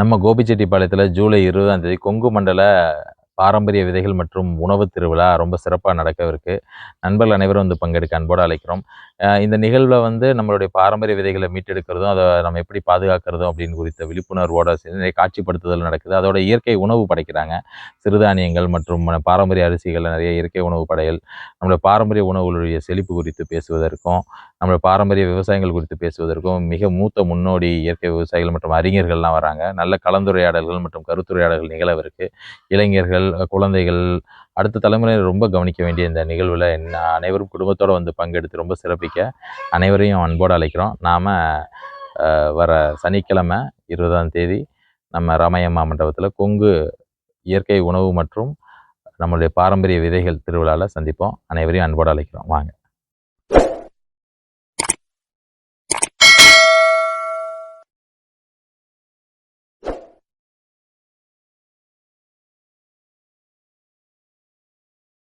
நம்ம கோபிச்செட்டிப்பாளையத்தில் ஜூலை இருபதாம் தேதி கொங்கு மண்டல பாரம்பரிய விதைகள் மற்றும் உணவு திருவிழா ரொம்ப சிறப்பாக நடக்கவிருக்கு நண்பர்கள் அனைவரும் வந்து பங்கெடுக்க அன்போடு அழைக்கிறோம். இந்த நிகழ்வில் வந்து நம்மளுடைய பாரம்பரிய விதைகளை மீட்டெடுக்கிறதும் அதை நம்ம எப்படி பாதுகாக்கிறதும் அப்படின்னு குறித்த விழிப்புணர்வோட சேர்ந்து நிறைய காட்சிப்படுத்துதல் நடக்குது. அதோட இயற்கை உணவு படைக்கிறாங்க. சிறுதானியங்கள் மற்றும் பாரம்பரிய அரிசிகள் நிறைய இயற்கை உணவு படையல் நம்மளுடைய பாரம்பரிய உணவுகளுடைய செழிப்பு குறித்து பேசுவதற்கும் நம்மளோட பாரம்பரிய விவசாயங்கள் குறித்து பேசுவதற்கும் மிக மூத்த முன்னோடி இயற்கை விவசாயிகள் மற்றும் அறிஞர்கள்லாம் வராங்க. நல்ல கலந்துரையாடல்கள் மற்றும் கருத்துரையாடல்கள் நிகழவிருக்கு இளைஞர்கள் குழந்தைகள் அடுத்த தலைமுறையினர் ரொம்ப கவனிக்க வேண்டிய இந்த நிகழ்வில் அனைவரும் குடும்பத்தோடு வந்து பங்கெடுத்து ரொம்ப சிறப்பிக்க அனைவரையும் அன்போடு அழைக்கிறோம். நாம் வர சனிக்கிழமை இருபதாம் தேதி நம்ம ராமையம்மா மண்டபத்தில் கொங்கு இயற்கை உணவு மற்றும் நம்மளுடைய பாரம்பரிய விதைகள் திருவிழாவில் சந்திப்போம். அனைவரையும் அன்போடு அழைக்கிறோம். வாங்க.